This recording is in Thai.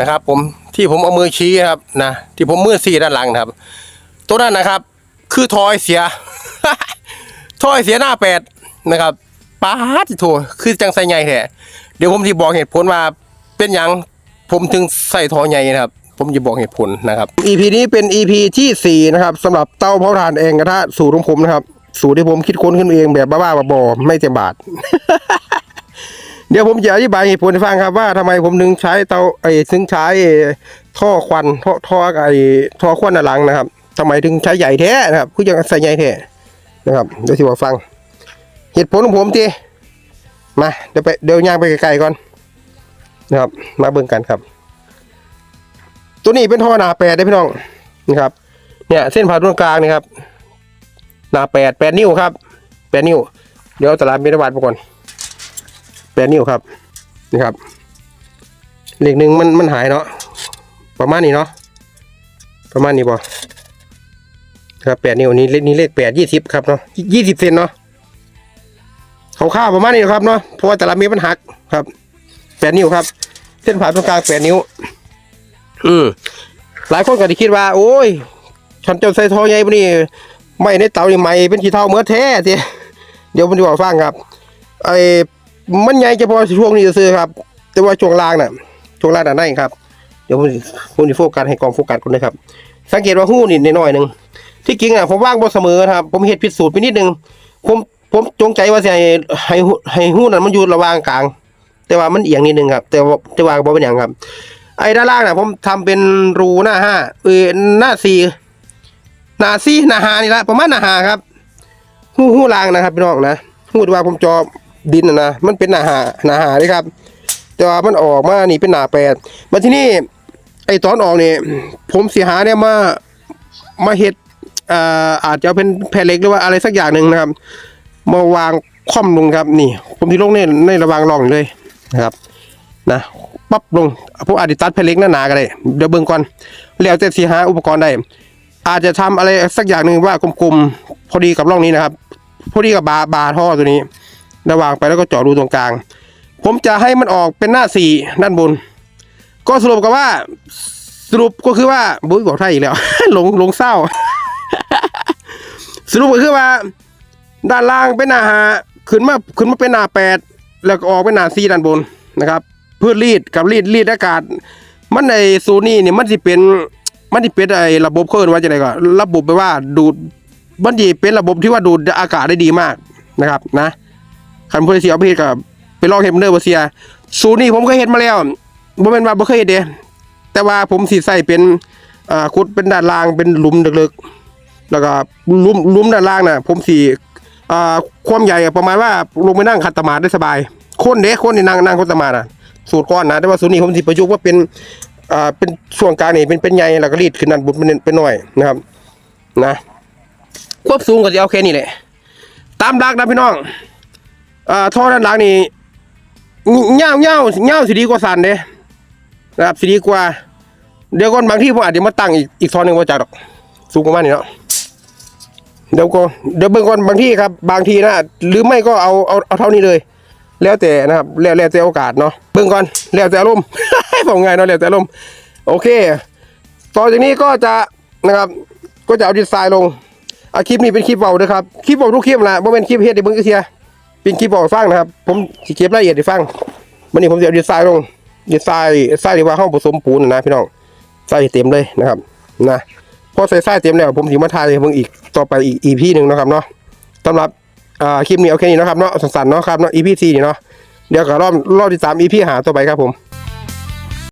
นะครับ ผมที่ผมเอามือชี้ครับนะที่ผมมือสี่ด้านหลังนะครับ ตัวนั้นนะครับ คือทอยเสีย ทอยเสียหน้าแปดนะครับป้าดโถคือจังใส่ใหญ่แท้เดี๋ยวผมจะบอกเหตุผลว่าเป็นหยังผมถึงใส่ทอใหญ่นะครับ ผมจะบอกเหตุผลนะครับ EP นี้เป็น EP ที่สี่นะครับสำหรับเตาเผาถ่านเองกระทะสูตรของผมนะครับ สูตรที่ผมคิดค้นขึ้นเองแบบบ้าๆบอๆไม่เต็มบาท เดี๋ยวผมจะอธิบายเหตุผลให้ฟังครับว่าทำไมผมถึงใช้เตาไอ้ถึงใช้ท่อควันท่อท่อไอ้ท่อควันหลังนะครับทำไมถึงใช้ใหญ่แท้นะครับคือยังใส่ใหญ่แท้นะครับเดี๋ยวสิบอกฟัง เหตุผลของผมทีมาเดี๋ยวไปเดี๋ยวย่างไปไกลๆก่อนนะครับ มาเบิ่งกันครับ ตัวนี้เป็นท่อหนาแปดได้พี่น้องนะครับ เนี่ยเส้นผ่าศูนย์กลางนี่ครับหนาแปดแปดนิ้วครับแปดนิ้ว เดี๋ยวตลาดเมตรวัดไปก่อน แปดนิ้วครับนี่ครับเลขหนึ่งมันมันหายเนาะประมาณนี้เนาะประมาณนี้บ่ครับแปดนิ้วนี่เลขนี้เลขแปดยี่สิบครับเนาะยี่สิบเซนเนาะเขาข้าวประมาณนี้ครับเนาะเพราะว่าแต่ละเม็ดมันหักครับแปดนิ้วครับ เส้นผ่าตรงกลางแปดนิ้ว อืมหลายคนก็จะคิดว่า โอ้ยฉันจะใส่ทอใหญ่ปนี่ไม่ในเตานี่ไม่เป็นขี้เท่าเมื่อแท้ทีเดี๋ยวผมจะบอกฟังครับไอ้ มันใหญ่เฉพาะช่วงนี้ซื้อครับ แต่ว่าช่วงล่างน่ะ ช่วงล่างน่ะได้ครับ เดี๋ยวผมผมจะโฟกัสให้กองโฟกัสคนนะครับ สังเกตว่าหู้นี่นิดหน่อยหนึ่งที่จริงอะผมว่างบ่เสมอครับ ผมเห็ดผิดสูตรไปนิดนึง ผมผมจงใจว่าจะให้ให้หูให้หู้นั้นมันอยู่ระหว่างกลาง แต่ว่ามันเอียงนิดนึงครับ แต่ว่าจะวางบ่เป็นอย่างครับ ไอ้ด้านล่างน่ะ ผมทำเป็นรูหน้าห้าเออหน้าสี่หน้าสี่หน้าห้านี่ละประมาณหน้าห้าครับหู้หู้ล่างนะครับพี่น้องนะหู้ที่ว่าผมจอ ดินนะนะมันเป็นหนาหาหนาหาเลยครับ แต่ว่ามันออกมานี่เป็นหนาแปดมาที่นี่ไอตอนออกนี่ผมเสียหาเนี่ยมามาเฮ็ดอ่าอาจจะเป็นแผ่นเล็กหรือว่าอะไรสักอย่างหนึ่งนะครับ มาวางคว่ำลงครับนี่ ผมที่ลงในในระวางรองเลยนะครับนะปั๊บลงพวกอาจจะตัดแผ่นเล็กหนาๆก็ได้เดี๋ยวเบิ่งก่อนแล้วแต่สีหาอุปกรณ์ได้อาจจะทำอะไรสักอย่างหนึ่งว่ากลมๆพอดีกับร่องนี้นะครับ พอดีกับบาบาท่อตัวนี้ ระวางไปแล้วก็เจาะรูตรงกลาง ผมจะให้มันออกเป็นหน้าสี่ด้านบน ก็สรุปกับว่าสรุปก็คือว่าบุ้ยบอกไทยอีกแล้ว หลงหลงเศร้า สรุปก็คือว่า ด้านล่างเป็นหน้าหาขึ้นมาขึ้นมาเป็นหน้าแปดแล้วก็ออกเป็นหน้าสี่ด้านบนนะครับเพื่อรีดกับรีดรีดอากาศ มันในซูนี่เนี่ยมันจะเป็นมันจะเป็นไอ้ระบบเขาเรียกว่าจะไรก็ระบบแปว่าดูดมันจะเป็นระบบที่ว่าดูดอากาศได้ดีมากนะครับนะ คันพูดเสียประเภทกับไปลองเห็นเดอร์บเซียซูนี่ผมเคยเห็นมาแล้วบ่แม่นว่าบ่เคยเห็นเด้แต่ว่าผมสิใส่เป็นอ่าขุดเป็นด้านล่างเป็นหลุมลึกๆแล้วก็หลุมหลุมด้านล่างน่ะ ผมสิอ่าความใหญ่ประมาณว่าลงไปนั่งขัดสมาธิได้สบายคนเด้คนนี่นั่งนั่งขัดสมาธิอะสูตรก้อนนะแต่ว่าสูตรนี้ผมสิประยุกต์ว่าเป็นอ่าเป็นช่วงกลางนี่เป็นเป็นใหญ่แล้วก็รีดขึ้นนั่นบุญเป็นเป็นหน่อยนะครับ นะควบสูงก็จะเอาแค่นี้แหละตามหลักนะพี่น้อง อ่าท่อด้านหลังนี่เงาเงาเงาสิดีกว่าสันเด้นะครับสิดีกว่า เดี๋ยวก่อนบางที่ผมอาจจะมาตั้งอีกอีกท่อหนึ่งว่าจะดอกสูงประมาณนี้เนาะเดี๋ยวก็เดี๋ยวเบิ่งก่อนบางที่ครับ บางทีนะหรือไม่ก็เอาเอาเอาเท่านี้เลย แล้วแต่นะครับแล้วแล้วแต่โอกาสเนาะเบิ่งก่อนแล้วแต่อารมณ์ผมไงเนาะแล้วแต่อารมโอเค ต่อจากนี้ก็จะนะครับ ก็จะเอาดีไซน์ลงอาคลิปนี้เป็นคลิปเบาด้วยครับคลิปเบาทุกคลิปแหละบ่เป็นคลิปเฮ็ดให้เบิ่งก็เทีย ป็นคลิปบอกฟังนะครับ ผมสิเก็บรายละเอียดให้ฟังวันนี้ผมจะเอาดีไซน์ลงดีไซน์ดีไซน์ที่ว่าห้องผสมปูนนะพี่น้องใส่เต็มเลยนะครับนะพอใส่ทรายเต็มแล้วผมถึงมาทายเพิ่งอีกต่อไปอีก EP หนึ่งนะครับเนาะสำหรับคลิปนี้โอเคนี้นะครับเนาะสั้นๆเนาะครับเนาะ EP 4นี่เนาะเดี๋ยวก็รอบรอบที่สามอีพีหาต่อไปครับผม